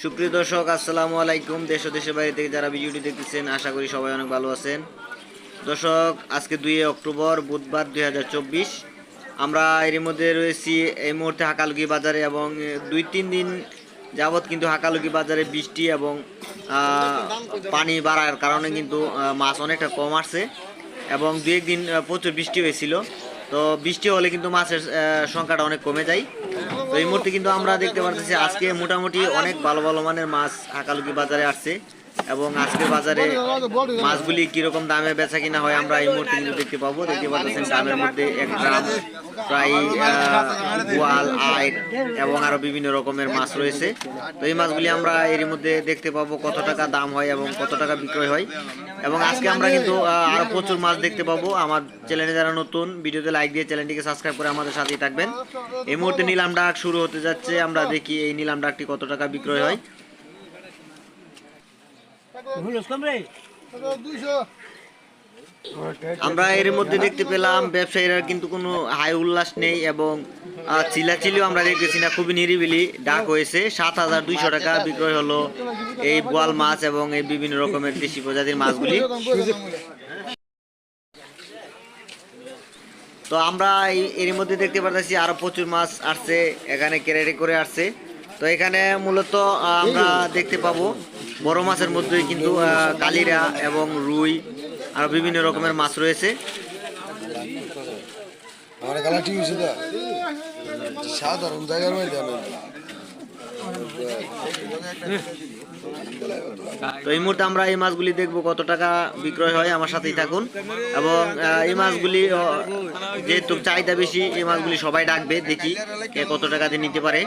সুপ্রিয় দর্শক, আসসালামু আলাইকুম। দেশ দেশের বাইরে থেকে যারা ভিডিওটি দেখতেছেন, আশা করি সবাই অনেক ভালো আছেন। দর্শক, আজকে দুই অক্টোবর, বুধবার দু হাজার চব্বিশ। আমরা এর মধ্যে রয়েছি এই মুহূর্তে হাকালুকি বাজারে এবং দুই তিন দিন যাবৎ কিন্তু হাকালুকি বাজারে বৃষ্টি এবং পানি বাড়ার কারণে কিন্তু মাছ অনেকটা কম আসছে এবং দু একদিন প্রচুর বৃষ্টি হয়েছিল। তো বৃষ্টি হলে কিন্তু মাছের সংখ্যাটা অনেক কমে যায়। তো এই মুহূর্তে কিন্তু আমরা দেখতে পারতেছি আজকে মোটামুটি অনেক ভালো ভালো মানের মাছ হাকালুকি বাজারে আসছে। এবং আজকে বাজারে মাছগুলি কীরকম দামে বেচা কিনা হয় আমরা এই মুহূর্তে কিন্তু দেখতে পাবো। দেখতে পাচ্ছেন দামের মধ্যে এক গ্রাম প্রায় বোয়াল আইট এবং আরও বিভিন্ন রকমের মাছ রয়েছে। তো এই মাছগুলি আমরা এর মধ্যে দেখতে পাবো কত টাকা দাম হয় এবং কত টাকা বিক্রয় হয়। এবং আজকে আমরা কিন্তু আহ, আরও প্রচুর মাছ দেখতে পাবো। আমার চ্যানেলে যারা নতুন ভিডিওতে লাইক দিয়ে চ্যানেলটিকে সাবস্ক্রাইব করে আমাদের সাথেই থাকবেন। এই মুহূর্তে নিলাম ডাক শুরু হতে যাচ্ছে। আমরা দেখি এই নিলাম ডাকটি কত টাকা বিক্রয় হয়। আমরা এর মধ্যে দেখতে পেলাম, ব্যবসায়ীরা কিন্তু কোনো হাই উল্লাস নেই এবং চিলাচিলিও আমরা দেখতেছি না, খুবই নিরিবিলি। ডাক হয়েছে, সাত হাজার দুইশো টাকা বিক্রয় হলো এই বোয়াল মাছ এবং এই বিভিন্ন রকমের দেশি প্রজাতির মাছগুলি। তো আমরা এর মধ্যে দেখতে পাচ্ছি আরও প্রচুর মাছ আসছে, এখানে ক্যারেটে করে আসছে। তো এখানে মূলত আমরা দেখতে পাবো বড় মাছের মধ্যে কিন্তু কালিরা এবং রুই আর বিভিন্ন রকমের মাছ রয়েছে। আমার গালা ঠিক হয়েছে তো? সাধারণ জায়গার মধ্যে তো এই মুহূর্তে আমরা এই মাছগুলি দেখব কত টাকা বিক্রয় হয় আমার সাথেই থাকুন। এবং এই মাছগুলি যেহেতু চাহিদা বেশি এই মাছগুলি সবাই ডাকবে দেখি কত টাকা দিয়ে নিতে পারে।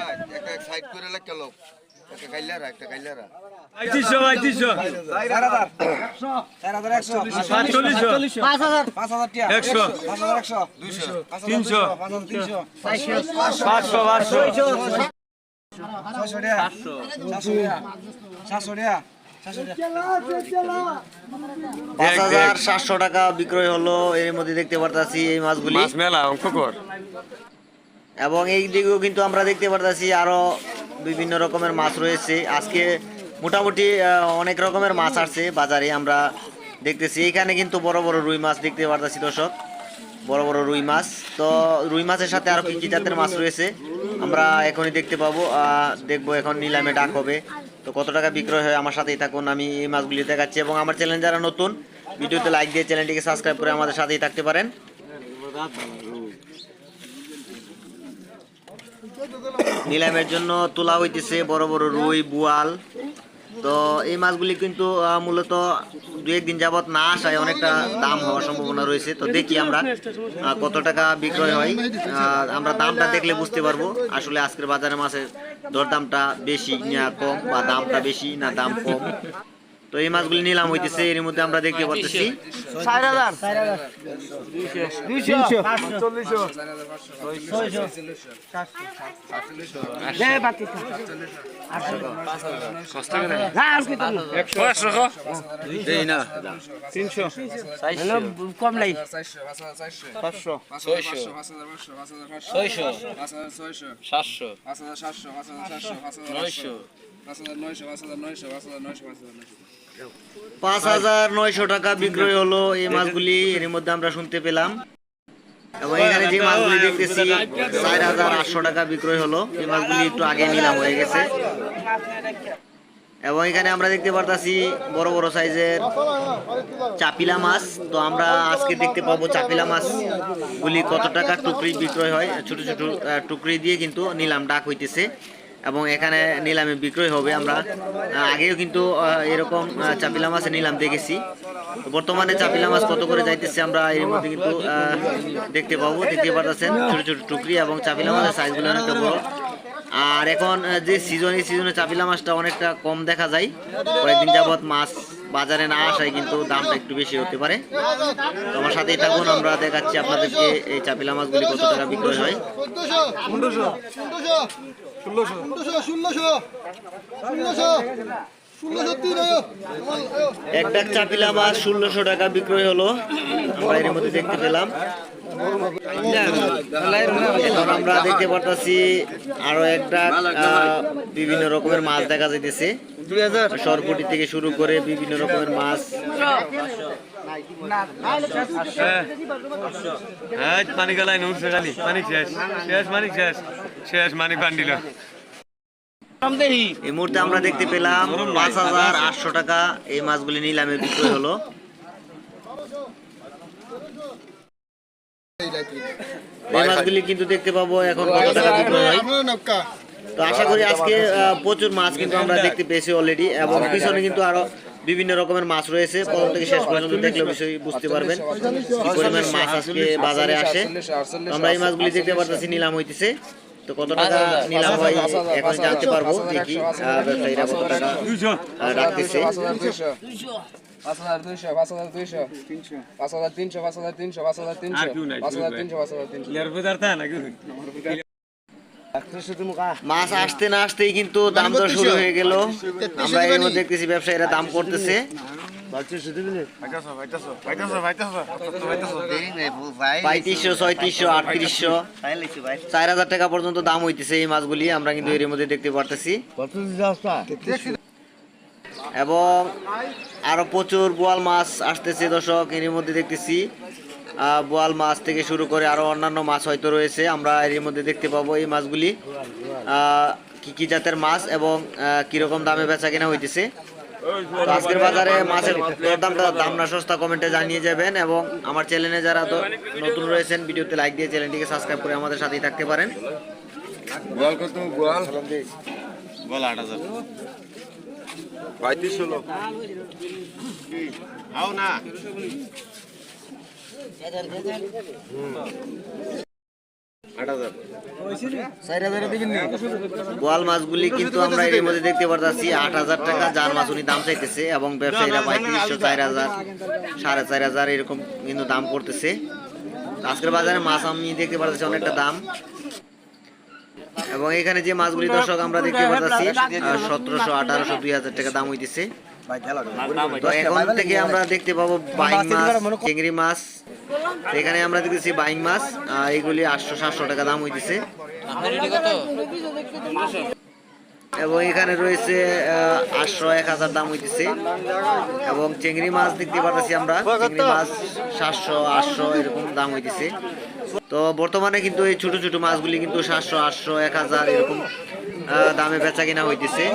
হাজার সাতশো টাকা বিক্রয় হলো এর মধ্যে দেখতে পারতাছি এই মাছগুলি। মাছ মেলা অঙ্ক এবং এই দিকেও কিন্তু আমরা দেখতে পারতাছি আরও বিভিন্ন রকমের মাছ রয়েছে। আজকে মোটামুটি অনেক রকমের মাছ আসছে বাজারে, আমরা দেখতেছি। এখানে কিন্তু বড় বড় রুই মাছ দেখতে পারতাছি দর্শক। বড় বড় রুই মাছ। তো রুই মাছের সাথে আরও কি কি জাতের মাছ রয়েছে, আমরা এখনই দেখতে পাবো। দেখব এখন নিলামে ডাক হবে। তো কত টাকা বিক্রয় হয় আমার সাথেই থাকুন, আমি এই মাছগুলি দেখাচ্ছি। এবং আমার চ্যানেল যারা নতুন, ভিডিওতে লাইক দিয়ে চ্যানেলটিকে সাবস্ক্রাইব করে আমাদের সাথেই থাকতে পারেন। নিলামের জন্য তোলা হইতেছে বড় বড় রুই, বুয়াল। তো এই মাছগুলি কিন্তু মূলত দু একদিন যাবৎ না আসায় অনেকটা দাম হওয়ার সম্ভাবনা রয়েছে। তো দেখি আমরা কত টাকা বিক্রয় হয়। আমরা দামটা দেখলে বুঝতে পারব। আসলে আজকের বাজারে মাছের দরদামটা বেশি না কম বা দামটা বেশি না দাম কম। তো এই মাছগুলি নিলাম হইতেছে এর মধ্যে আমরা দেখতে পাচ্ছি পাঁচ হাজার নয়শো টাকা বিক্রয় হলো এই মাছগুলি। এর মধ্যে আমরা শুনতে পেলাম। এবং এখানে যে মাছগুলি দেখতেছি, চার হাজার আটশো টাকা বিক্রয় হলো। এই মাছগুলি একটু আগে নিলাম, হয়ে গেছে। এবং এখানে আমরা দেখতে পারতাছি বড় বড় সাইজের চাপিলা মাছ। তো আমরা আজকে দেখতে পাবো চাপিলা মাছ গুলি কত টাকা টুকরি বিক্রয় হয়। ছোট ছোট টুকরি দিয়ে কিন্তু নিলাম, ডাক হইতেছে। এবং এখানে নিলামে বিক্রয় হবে আমরা। আগেও কিন্তু এরকম চাপিলা মাছের নিলাম দেখেছি। বর্তমানে চাপিলা মাছ কত করে যাইতেছে আমরা এর মধ্যে কিন্তু দেখতে পাবো, দেখতে পারতেছেন। ছোট ছোট টুকরি এবং চাপিলা মাছের সাইজগুলো অনেকটা বড়। আর এখন যে সিজন এই সিজনে চাপিলা মাছটা অনেকটা কম দেখা যায়। কয়েকদিন যাবত মাছ বাজারে না আসায় কিন্তু দামটা একটু বেশি হতে পারে। আমার সাথেই থাকুন, আমরা দেখাচ্ছি আপনাদেরকে এই চাপিলা মাছগুলি কত টাকা বিক্রয় হয়। ষোলোশো। ষোলোশো। ষোলোশো। এক ডাক চাপিলা মাছ ষোলোশো টাকা বিক্রয় হলো। আমরা এর মধ্যে দেখতে পেলাম। এখন আমরা দেখতে পারতাছি আরও এক ডাক বিভিন্ন রকমের মাছ দেখা যাইতেছে। সরপুটি থেকে শুরু করে বিভিন্ন রকমের মাছ। হ্যাঁ পানি গালাই উঠছে খালি পানি শেষ শেষ মানিক শেষ। শেষ মানিক পান দিল এই মুহূর্তে আমরা দেখতে পেলাম পাঁচ হাজার আটশো টাকা এই মাছগুলি নিলামে বিক্রয় হলো। কিন্তু দেখতে পাবো এখন কত টাকা বিক্রয় তো আশা করি আজকে প্রচুর মাছ কিন্তু আমরা দেখতে পেয়েছি অলরেডি এবং পিছনে কিন্তু আরও বিভিন্ন রকমের মাছ রয়েছে। প্রথম থেকে শেষ পর্যন্ত দেখলে বিষয় বুঝতে পারবেন কি পরিমাণ মাছ আজকে বাজারে আসে। আমরা এই মাছগুলি দেখতে পারতেছি, নিলাম হইতেছে। তো কত টাকা নিলাম হয় এখন জানতে পারব দেখি ব্যবসায়ীরা কত টাকা রাখতেছে পাঁচ হাজার দুইশো পাঁচ হাজার দুইশো পাঁচ হাজার তিনশো পাঁচ হাজার তিনশো পাঁচ হাজার তিনশো আর কেউ নাই, পাঁচ হাজার তিনশো পাঁচ হাজার তিনশো ইয়ার পদার্থ নাকি মাছ আসতে না আসতেই কিন্তু দাম দর শুরু হয়ে গেল আমরা এর মধ্যে দেখতেছি ব্যবসায়ীরা দাম করতেছে পঁয়ত্রিশশো ছয়ত্রিশশো আটত্রিশশো। চার হাজার টাকা পর্যন্ত দাম হইতেছে এই মাছগুলি আমরা কিন্তু এর মধ্যে দেখতে পারতেছি। এবং আরও প্রচুর বোয়াল মাছ আসতেছে দর্শক এর মধ্যে দেখতেছি। বোয়াল মাছ থেকে শুরু করে আরও অন্যান্য মাছ হয়তো রয়েছে আমরা এর মধ্যে দেখতে পাবো এই মাছগুলি। আহ, কি কি জাতের মাছ এবং আহ, কীরকম দামে বেচা কেনা হইতেছে। আজকের বাজারে মাছের দরদামটা দাম না সস্তা কমেন্টে জানিয়ে যাবেন এবং আমার চ্যানেলে যারা তো নতুন রয়েছেন ভিডিওতে লাইক দিয়ে চ্যানেলটিকে সাবস্ক্রাইব করে আমাদের সাথেই থাকতে পারেন। বোয়াল মাছগুলি কিন্তু আমরা এর মধ্যে দেখতে পারতাছি, আট হাজার টাকা যার মাছ উনি দাম চাইতেছে এবং ব্যবসায়ীরা পঁয়ত্রিশশো, চার হাজার, সাড়ে চার হাজার এরকম কিন্তু দাম করতেছে। আজকের বাজারে মাছ আমি দেখতে পারতেছি অনেকটা দাম। এবং এখানে যে মাছগুলি দর্শক আমরা দেখতে পারতেছি সতেরোশো, আঠারোশো, দুই হাজার টাকা দাম হইতেছে। তো এখন থেকে আমরা দেখতে পাবো বাইং মাছ চিংড়ি মাছ। এখানে আমরা দেখতেছি বাইং মাছ এগুলি আটশো সাতশো টাকা দাম হইতেছে। এবং এখানে রয়েছে আটশো এক হাজার দাম হইতেছে। এবং চিংড়ি মাছ দেখতে পাচ্ছি আমরা। চিংড়ি মাছ সাতশো আটশো এরকম দাম হইতেছে। তো বর্তমানে কিন্তু এই ছোট ছোট মাছগুলি কিন্তু সাতশো আটশো এক হাজার এরকম আহ, দামে বেচা কিনা হইতেছে।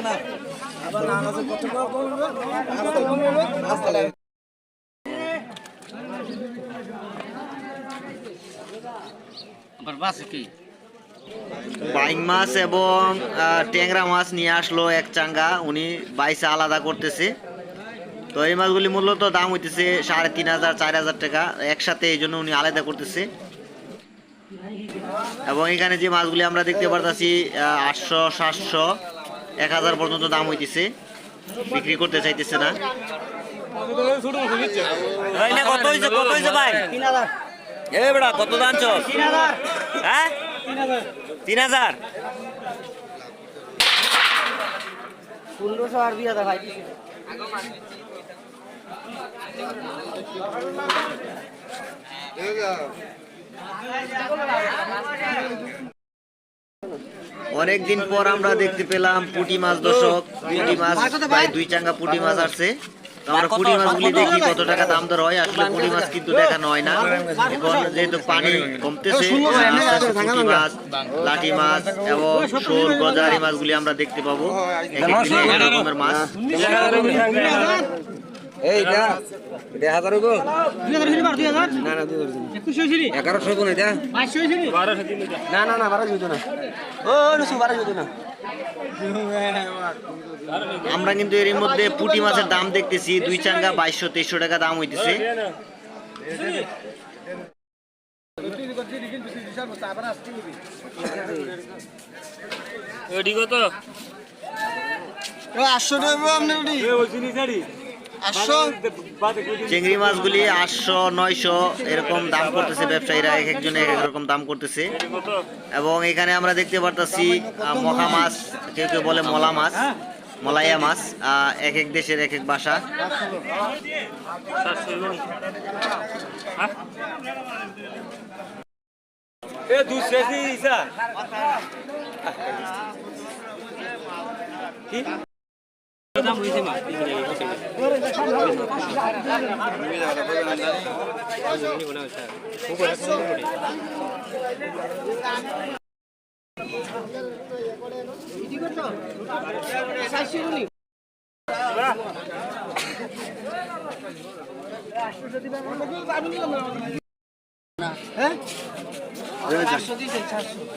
বাইং মাছ এবং আহ, ট্যাংরা মাছ নিয়ে আসলো এক চাঙ্গা। উনি বাইসে আলাদা করতেছে। তো এই মাছগুলি মূলত দাম হইতেছে সাড়ে তিন হাজার চার হাজার টাকা। একসাথে এই জন্য উনি আলাদা করতেছে। এবং এখানে যে মাছগুলি আমরা দেখতে পারতাছি আটশো সাতশো এক হাজার পর্যন্ত দাম হইতেছে। বিক্রি করতে চাইতেছে না। কত হয়েছে কত হয়েছে ভাই? এ বেড়া কত দাম হ্যাঁ? তিন হাজার। অনেকদিন পর আমরা দেখতে পেলাম পুঁটি মাছ দর্শক। পুঁটি মাছ প্রায় দুই চাঙ্গা পুঁটি মাছ আসছে। তো আমরা পুঁটি মাছগুলি দেখি কত টাকা দাম দর হয়। আসলে পুঁটি মাছ কিন্তু দেখানো হয় না। এখন যেহেতু পানি কমতেছে পুঁটি মাছ লাঠি মাছ এবং শোল গজার এই মাছগুলি আমরা দেখতে পাবো। এক রকমের মাছ এইটা দেড় হাজার গো না না এগারোশো গুণ এটা। না না না বারো জুতো না। ও নসু বারো জুতো না। আমরা কিন্তু এর মধ্যে পুঁটি মাছের দাম দেখতেছি দুই চাঙ্গা বাইশশো তেইশশো টাকা দাম হইতেছে। চিংড়ি মাছগুলি আটশো নয়শো এরকম দাম করতেছে ব্যবসায়ীরা এক একজনে এক এক রকম দাম করতেছে। এবং এখানে আমরা দেখতে পারতাছি আহ, মখা মাছ কেউ কেউ বলে মলা মাছ মলাইয়া মাছ আহ, এক এক দেশের এক এক বাসা এ দুধ শেষ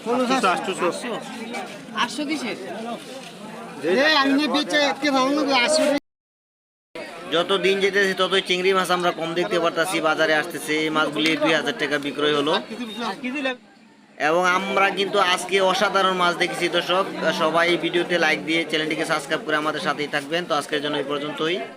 নিয়ে দিছা আটশো। কিসের আমি বেচে যত দিন যেতেছে, ততই চিংড়ি মাছ আমরা কম দেখতে পারতাছি, বাজারে আসতেছে। এই মাছগুলি দুই হাজার টাকা বিক্রয় হলো। এবং আমরা কিন্তু আজকে অসাধারণ মাছ দেখেছি, দর্শক। সবাই ভিডিওতে লাইক দিয়ে চ্যানেলটিকে সাবস্ক্রাইব করে আমাদের সাথেই থাকবেন। তো আজকের জন্য এই পর্যন্তই।